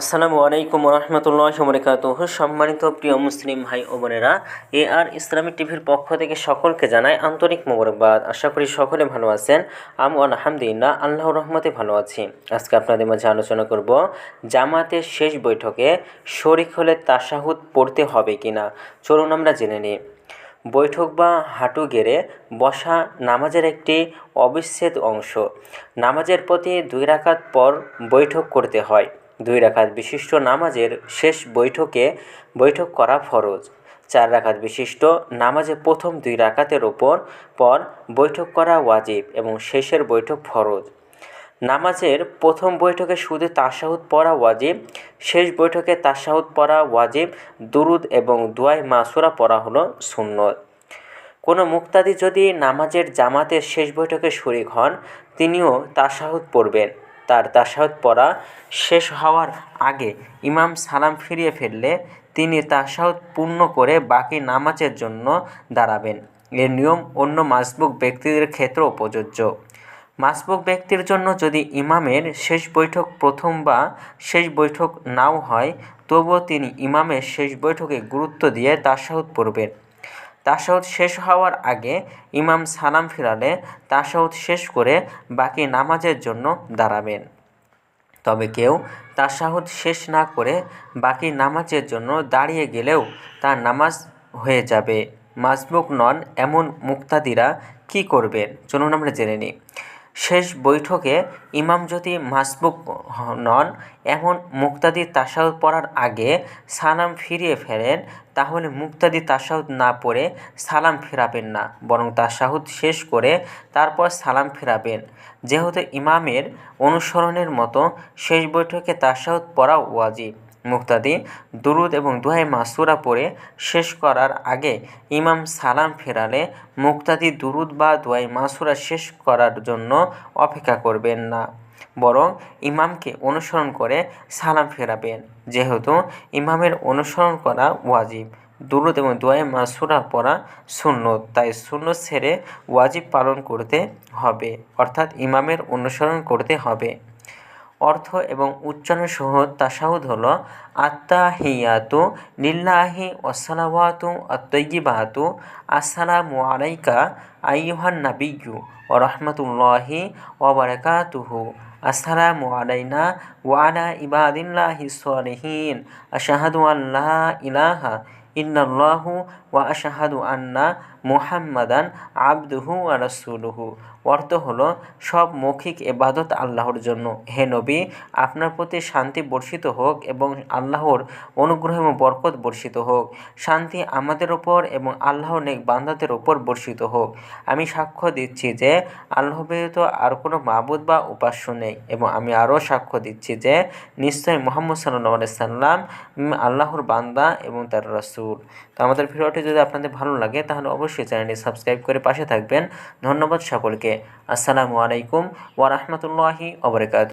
আসসালামু আলাইকুম রহমতুল্লাহ বরকাত সম্মানিত প্রিয় মুসলিম ভাই ও বোনেরা, এ আর ইসলামী টিভির পক্ষ থেকে সকলকে জানাই আন্তরিক মোবারকবাদ। আশা করি সকলে ভালো আছেন। আম আলহামদুলিল্লাহ, আল্লাহর রহমতে ভালো আছি। আজকে আপনাদের মাঝে আলোচনা করব জামাতের শেষ বৈঠকে শরিক হলে তাসাহুদ পড়তে হবে কিনা। চলুন আমরা জেনে নিই। বৈঠক বা হাঁটু গেড়ে বসা নামাজের একটি অবিচ্ছেদ অংশ। নামাজের প্রতি দুই রাকাত পর বৈঠক করতে হয়। দুই রাকাত বিশিষ্ট নামাজের শেষ বৈঠকে বৈঠক করা ফরজ। চার রাকাত বিশিষ্ট নামাজে প্রথম দুই রাকাতের ওপর পর বৈঠক করা ওয়াজিব এবং শেষের বৈঠক ফরজ। নামাজের প্রথম বৈঠকে শুধু তাসাহুদ পড়া ওয়াজিব, শেষ বৈঠকে তাসাহুদ পড়া ওয়াজিব, দুরুদ এবং দুয়াই মাসুরা পড়া হলো সুন্নত। কোনো মুক্তাদি যদি নামাজের জামাতের শেষ বৈঠকে শরিক হন, তিনিও তাসাহুদ পড়বেন। তার তাসাহুদ পড়া শেষ হওয়ার আগে ইমাম সালাম ফিরিয়ে ফেললে তিনি তাসাহুদ পূর্ণ করে বাকি নামাজের জন্য দাঁড়াবেন। এ নিয়ম অন্য মাসবুক ব্যক্তিদের ক্ষেত্রেও প্রযোজ্য। মাসবুক ব্যক্তির জন্য যদি ইমামের শেষ বৈঠক প্রথম বা শেষ বৈঠক নাও হয়, তবুও তিনি ইমামের শেষ বৈঠকে গুরুত্ব দিয়ে তাসাহুদ পড়বেন। তাসাউদ শেষ হওয়ার আগে ইমাম সালাম ফিরালে তাসাউদ শেষ করে বাকি নামাজের জন্য দাঁড়াবেন। তবে কেউ তাসাহুদ শেষ না করে বাকি নামাজের জন্য দাঁড়িয়ে গেলেও তার নামাজ হয়ে যাবে। মাসবুক নন এমন মুক্তাদিরা কি করবেন? চলুন আমরা জেনে নিই। শেষ বৈঠকে ইমাম যদি মাসবুক নন, এমন মুক্তাদি তাসাউদ পড়ার আগে সালাম ফিরিয়ে ফেরেন তাহলে মুক্তাদি তাসাউদ না পড়ে সালাম ফেরাবেন না, বরং তাসাহুদ শেষ করে তারপর সালাম ফেরাবেন। যেহেতু ইমামের অনুসরণের মতো শেষ বৈঠকে তাসাহুদ পড়া ওয়াজিব। মুক্তাদি, দুরুদ এবং দোহাই মাসুরা পড়ে শেষ করার আগে ইমাম সালাম ফেরালে মুক্তাদি, দুরুদ বা দোয়াই মাসুরা শেষ করার জন্য অপেক্ষা করবেন না। বরং ইমামকে অনুসরণ করে সালাম ফেরাবেন। যেহেতু ইমামের অনুসরণ করা ওয়াজিব, দুরুদ এবং দোয়াই মাসুরা পড়া সুন্নত, তাই সুন্নত ছেড়ে ওয়াজিব পালন করতে হবে, অর্থাৎ ইমামের অনুসরণ করতে হবে। অর্থ এবং উচ্চারণ সহ তাসাহুদ হলো আত্মাহিয়াতু লিল্লাহি ওসালাওয়াতু আত্তয়িবাতু আসসালামু আলাইকা আইয়ুহান নাবিয়্যু ও রহমতুল্লাহি ওবরাকাতুহু আসসালামু আলাইনা ওয়ালা ইবাদিল্লাহি সলিহিন। আশাহাদু আল্লাহ ইলাহা ইন্নাল্লাহু ওয়া আশাহাদু আন্না মুহাম্মাদান আবদুহু ওয়া রাসূলুহু। অর্থ হলো, সব মৌখিক এবাদত আল্লাহর জন্য। হে নবী, আপনার প্রতি শান্তি বর্ষিত হোক এবং আল্লাহর অনুগ্রহ এবং বরকত বর্ষিত হোক। শান্তি আমাদের ওপর এবং আল্লাহর নেক বান্দাদের ওপর বর্ষিত হোক। আমি সাক্ষ্য দিচ্ছি যে আল্লাহ ব্যতীত আর কোনো মাবুদ বা উপাস্য নেই এবং আমি আরও সাক্ষ্য দিচ্ছি যে, নিশ্চয়ই মোহাম্মদ সাল্লাহ সাল্লাম আল্লাহর বান্দা এবং তার রাসূল। তো আমাদের ভিডিওটি যদি আপনাদের ভালো লাগে, তাহলে অবশ্যই চ্যানেলটি সাবস্ক্রাইব করে পাশে থাকবেন। ধন্যবাদ সকলকে। আসসালামু আলাইকুম ওয়ারহমতুল্লাহি ওবরাকাত